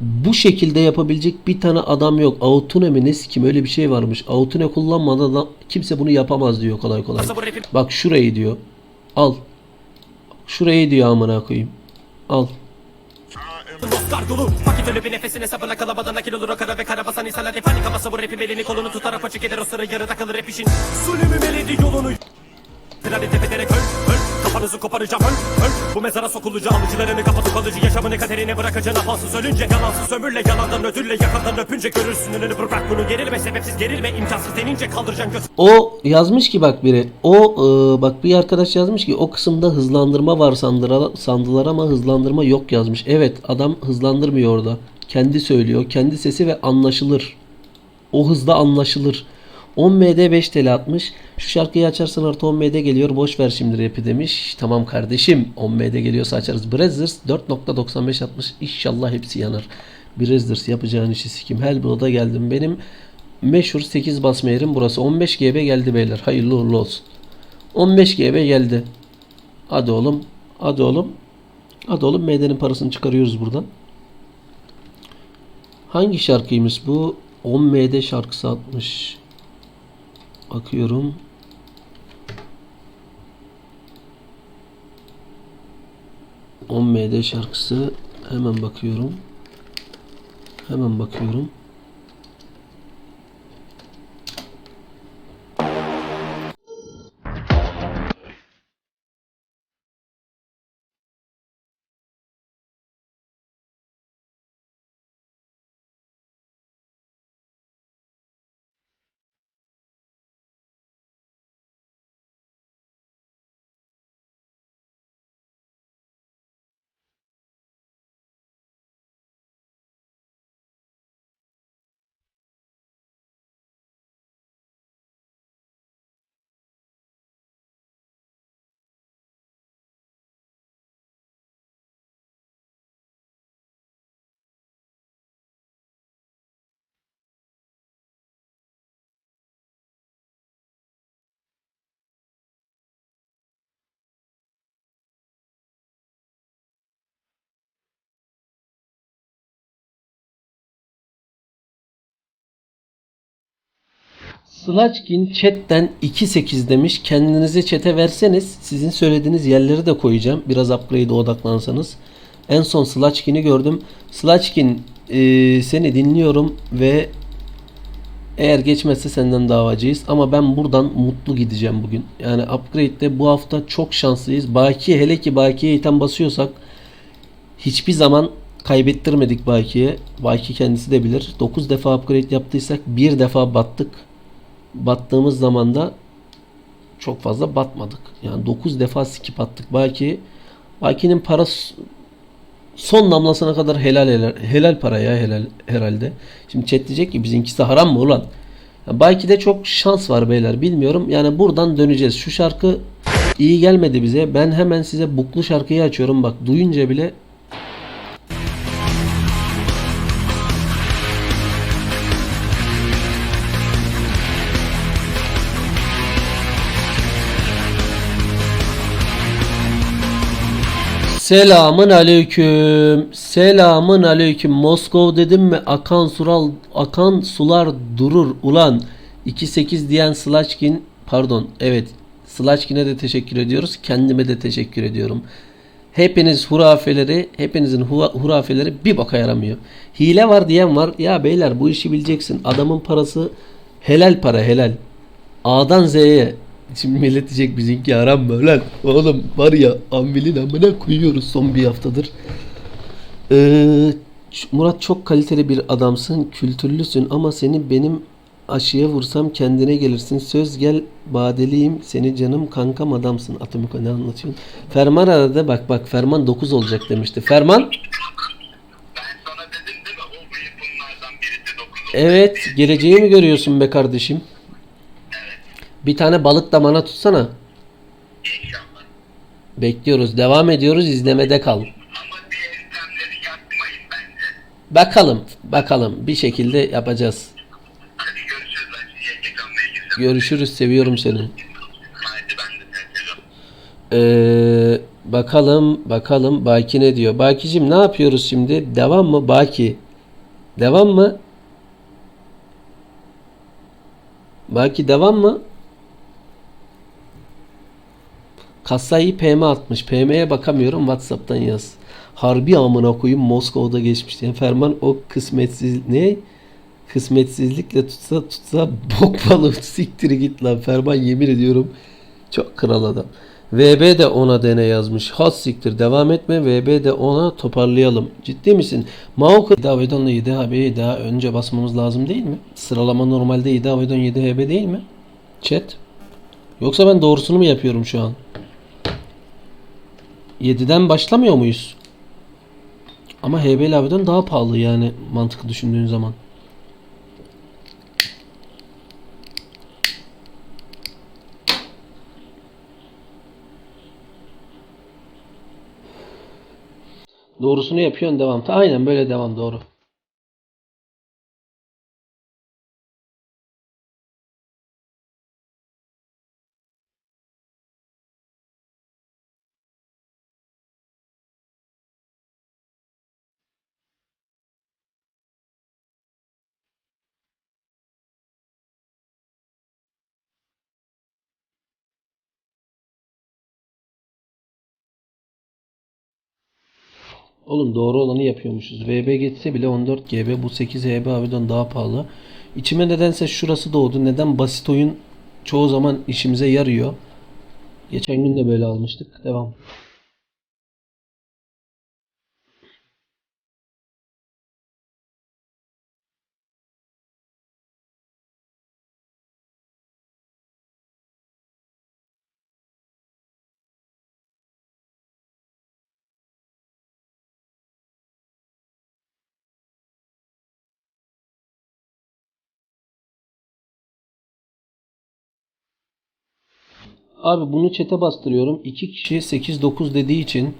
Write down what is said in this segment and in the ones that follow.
Bu şekilde yapabilecek bir tane adam yok. Autone mi ne kim öyle bir şey varmış. Autone kullanmadan da kimse bunu yapamaz diyor kolay kolay. Bak şurayı diyor. Al. Şurayı diyor amına koyayım. Al. Dostlar dolu Vakit ölü bir nefesin hesabına kalabadan akil olur o kara ve kara basan insanlar hep panik havası bu rapim elini kolunu tutar apaçık eder o sıra yarıda kalır rap işin Sulümü meledi yolunu Finali tepederek öl öl Kafanızı koparacağım öl öl Bu mezara sokulacağım alıcılarını kapatıp kalıcı Yaşamını kaderine bırakacağın afansız ölünce Yalansız ömürle yalandan ödülle yakandan öpünce Görürsün önünü bırak bunu gerilme sebepsiz gerilme imkansız denince kaldıracaksın göz O yazmış ki bak biri. O e, bak bir arkadaş yazmış ki o kısımda hızlandırma var sandıra, sandılar ama hızlandırma yok yazmış. Evet adam hızlandırmıyor orada. Kendi söylüyor. Kendi sesi ve anlaşılır. O hızda anlaşılır. 10 MD 5 TL atmış. Şu şarkıyı açarsan artı 10 MD geliyor. Boş ver şimdi rapi demiş. Tamam kardeşim. 10 MD geliyorsa açarız. Brazzers 4.95 atmış. İnşallah hepsi yanar. Brazzers yapacağın işi sikim. Hellblow'da geldim. Benim meşhur 8 basma yerim burası. 15 GB geldi beyler. Hayırlı uğurlu olsun. 15 GB geldi. Hadi oğlum. Hadi oğlum. Hadi oğlum MD'nin parasını çıkarıyoruz buradan. Hangi şarkıymış bu? 10 MD şarkısı atmış. Bakıyorum. On MD şarkısı hemen bakıyorum. Hemen bakıyorum. Slaçkin chatten 2.8 demiş. Kendinize chat'e verseniz sizin söylediğiniz yerleri de koyacağım. Biraz upgrade'e odaklansanız. En son Slaçkin'i gördüm. Slaçkin eee, seni dinliyorum ve eğer geçmezse senden davacıyız. Ama ben buradan mutlu gideceğim bugün. Yani upgrade'de bu hafta çok şanslıyız. Baki hele ki Baki'ye item basıyorsak hiçbir zaman kaybettirmedik Baki'ye. Baki kendisi de bilir. 9 defa upgrade yaptıysak bir defa battık. Battığımız zaman da çok fazla batmadık. Yani 9 defa skip attık. Baki Baki'nin parası son damlasına kadar helal helal, helal para helal herhalde. Şimdi chat diyecek ki bizimkisi haram mı ulan? Ya belki de çok şans var beyler bilmiyorum. Yani buradan döneceğiz. Şu şarkı iyi gelmedi bize. Ben hemen size buklu şarkıyı açıyorum. Bak duyunca bile Selamın aleyküm. Selamın aleyküm. Moskov dedim mi akan sural akan sular durur ulan. 2.8 diyen Slaçkin pardon evet Slaçkin'e de teşekkür ediyoruz. Kendime de teşekkür ediyorum. Hepiniz hurafeleri, hepinizin hura- hurafeleri bir baka yaramıyor. Hile var diyen var. Ya beyler bu işi bileceksin. Adamın parası helal para helal. A'dan Z'ye. Şimdi millet diyecek bizimki haram mı lan? Oğlum var ya ambilin amına koyuyoruz son bir haftadır. Ee, Murat çok kaliteli bir adamsın, kültürlüsün ama seni benim aşıya vursam kendine gelirsin. Söz gel badeliyim seni canım kankam adamsın. Atomiko ne anlatıyorsun? Ferman aradı bak bak Ferman 9 olacak demişti. Ferman evet geleceği mi görüyorsun be kardeşim? Bir tane balık da bana tutsana. inşallah. Bekliyoruz. Devam ediyoruz. izlemede kal. Bakalım. Bakalım. Bir şekilde yapacağız. Hadi görüşürüz. Seviyorum seni. Ee, bakalım. Bakalım. Baki ne diyor? Baki'cim ne yapıyoruz şimdi? Devam mı? Baki. Devam mı? Belki devam mı? Kasayı PM atmış. PM'ye bakamıyorum. WhatsApp'tan yaz. Harbi amına koyayım Moskova'da geçmişti. Yani Ferman o kısmetsiz ne? Kısmetsizlikle tutsa tutsa bok balığı siktir git lan. Ferman yemin ediyorum çok kral adam. VB de ona dene yazmış. Has siktir devam etme. VB de ona toparlayalım. Ciddi misin? Mauka 7 Avedon'la 7 HB'yi daha önce basmamız lazım değil mi? Sıralama normalde 7 Avedon 7 HB değil mi? Chat. Yoksa ben doğrusunu mu yapıyorum şu an? 7'den başlamıyor muyuz? Ama HB ile Avedon daha pahalı yani mantıklı düşündüğün zaman. Doğrusunu yapıyorsun devam. Aynen böyle devam doğru. Oğlum doğru olanı yapıyormuşuz. VB geçse bile 14 GB bu 8 HB harbiden daha pahalı. İçime nedense şurası doğdu. Neden basit oyun çoğu zaman işimize yarıyor. Geçen gün de böyle almıştık. Devam. Abi bunu çete bastırıyorum. 2 kişi 8-9 dediği için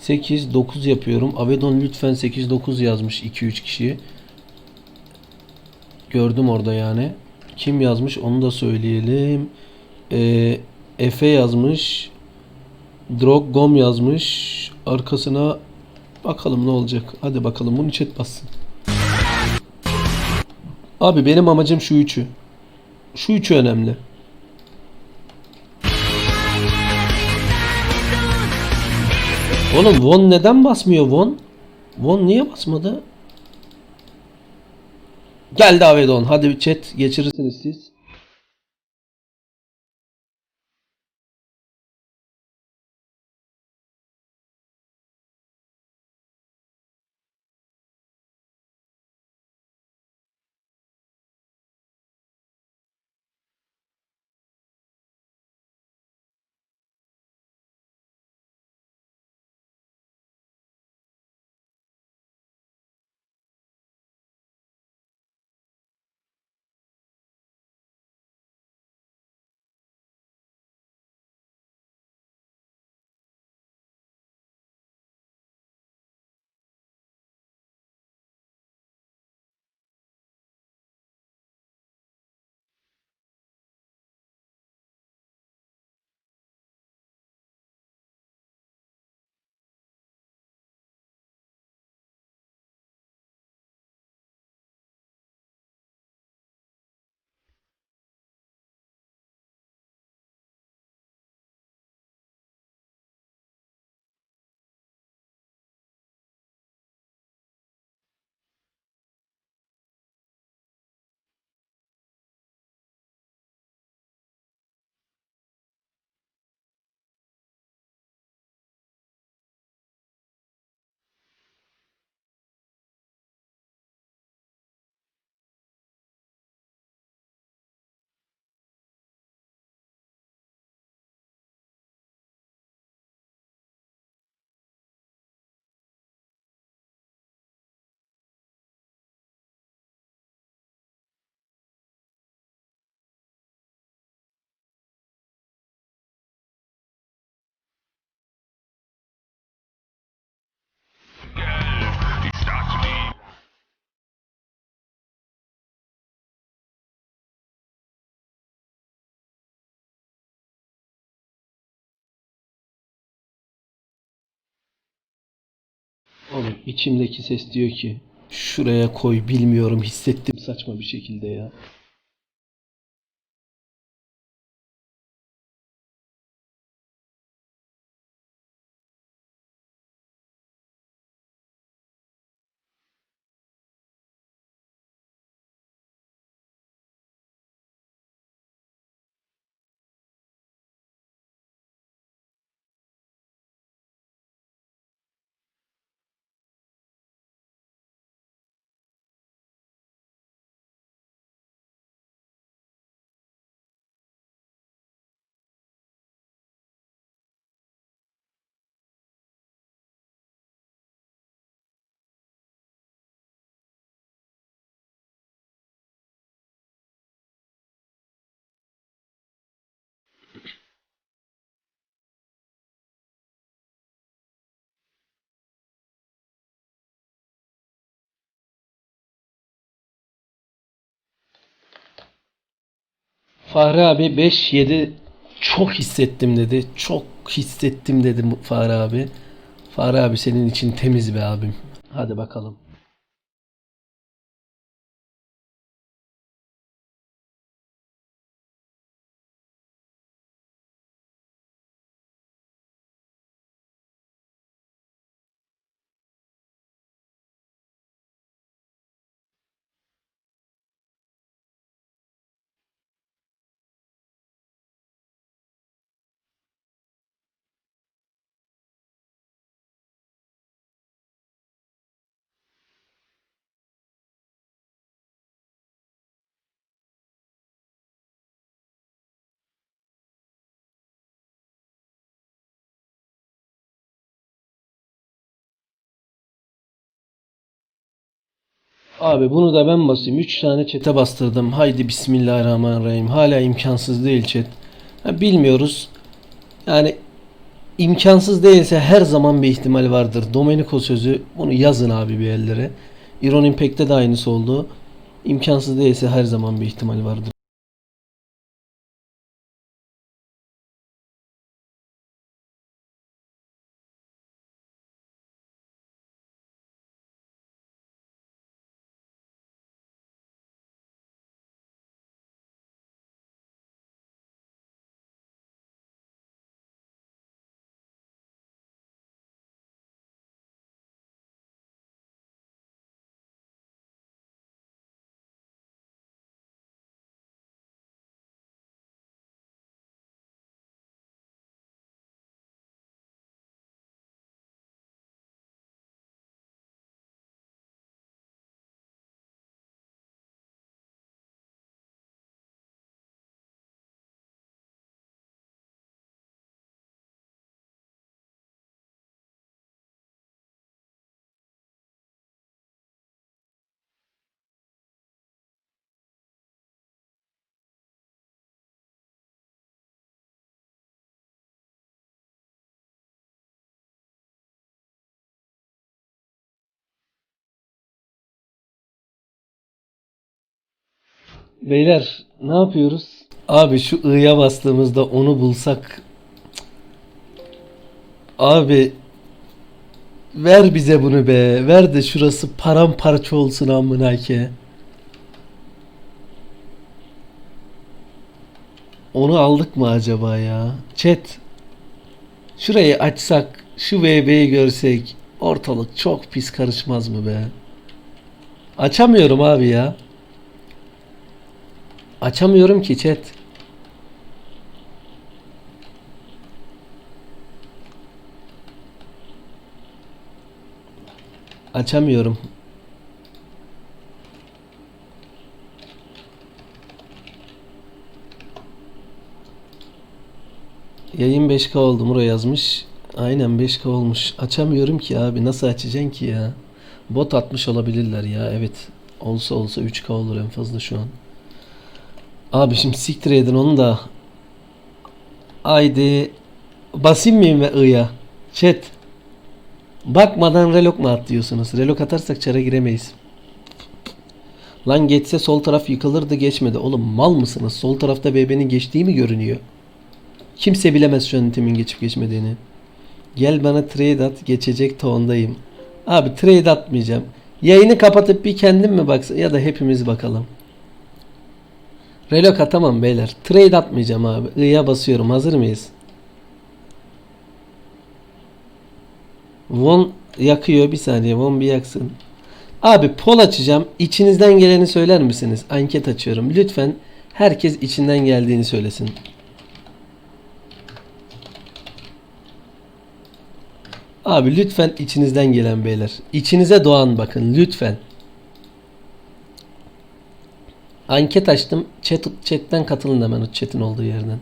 8-9 yapıyorum. Avedon lütfen 8-9 yazmış 2-3 kişi. Gördüm orada yani. Kim yazmış onu da söyleyelim. Ee, Efe yazmış. Droggom yazmış. Arkasına bakalım ne olacak. Hadi bakalım bunu chat bassın. Abi benim amacım şu üçü. Şu üçü önemli. Oğlum Von neden basmıyor Von? Von niye basmadı? Geldi Avedon. Hadi chat geçirirsiniz siz. Oğlum içimdeki ses diyor ki Şuraya koy bilmiyorum hissettim saçma bir şekilde ya. Fahri abi 5-7 çok hissettim dedi. Çok hissettim dedi Fahri abi. Fahri abi senin için temiz be abim. Hadi bakalım. Abi bunu da ben basayım. 3 tane çete bastırdım. Haydi Bismillahirrahmanirrahim. Hala imkansız değil chat. Ha, bilmiyoruz. Yani imkansız değilse her zaman bir ihtimal vardır. Domenico sözü bunu yazın abi bir yerlere. Iron Impact'te de aynısı oldu. İmkansız değilse her zaman bir ihtimal vardır. Beyler ne yapıyoruz? Abi şu I'ya bastığımızda onu bulsak Abi ver bize bunu be. Ver de şurası paramparça olsun amına ke. Onu aldık mı acaba ya? Chat. Şurayı açsak, şu VB'yi görsek ortalık çok pis karışmaz mı be? Açamıyorum abi ya. Açamıyorum ki chat. Açamıyorum. Yayın 5K oldu Muro yazmış. Aynen 5K olmuş. Açamıyorum ki abi. Nasıl açacaksın ki ya? Bot atmış olabilirler ya. Evet. Olsa olsa 3K olur en fazla şu an. Abi şimdi siktir edin onu da. Haydi. Basayım mıyım ve I'ya? Chat. Bakmadan relok mu at diyorsunuz? Relok atarsak çara giremeyiz. Lan geçse sol taraf yıkılırdı geçmedi. Oğlum mal mısınız? Sol tarafta BB'nin geçtiği mi görünüyor? Kimse bilemez şu an timin geçip geçmediğini. Gel bana trade at geçecek tondayım. Abi trade atmayacağım. Yayını kapatıp bir kendim mi baksın ya da hepimiz bakalım. Relok atamam beyler. Trade atmayacağım abi. I'ya basıyorum. Hazır mıyız? Von yakıyor. Bir saniye. Von bir yaksın. Abi pol açacağım. İçinizden geleni söyler misiniz? Anket açıyorum. Lütfen herkes içinden geldiğini söylesin. Abi lütfen içinizden gelen beyler. İçinize doğan bakın lütfen. Anket açtım. Chat, chatten katılın hemen o chat'in olduğu yerden.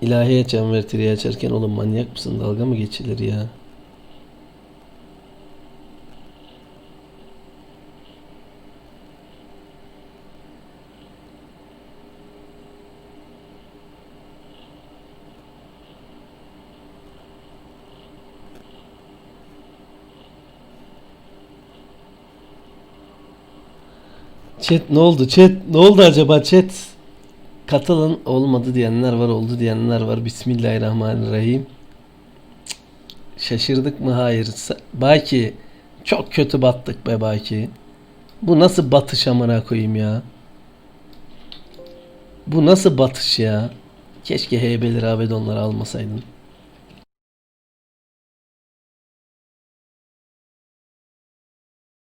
İlahiye çembertiriyi açarken oğlum manyak mısın? Dalga mı geçilir ya? Chat ne oldu? Chat ne oldu acaba chat? Katılın olmadı diyenler var, oldu diyenler var. Bismillahirrahmanirrahim. Şaşırdık mı? Hayır. Baki çok kötü battık be Baki. Bu nasıl batış amına koyayım ya? Bu nasıl batış ya? Keşke heybeleri abedonları almasaydın.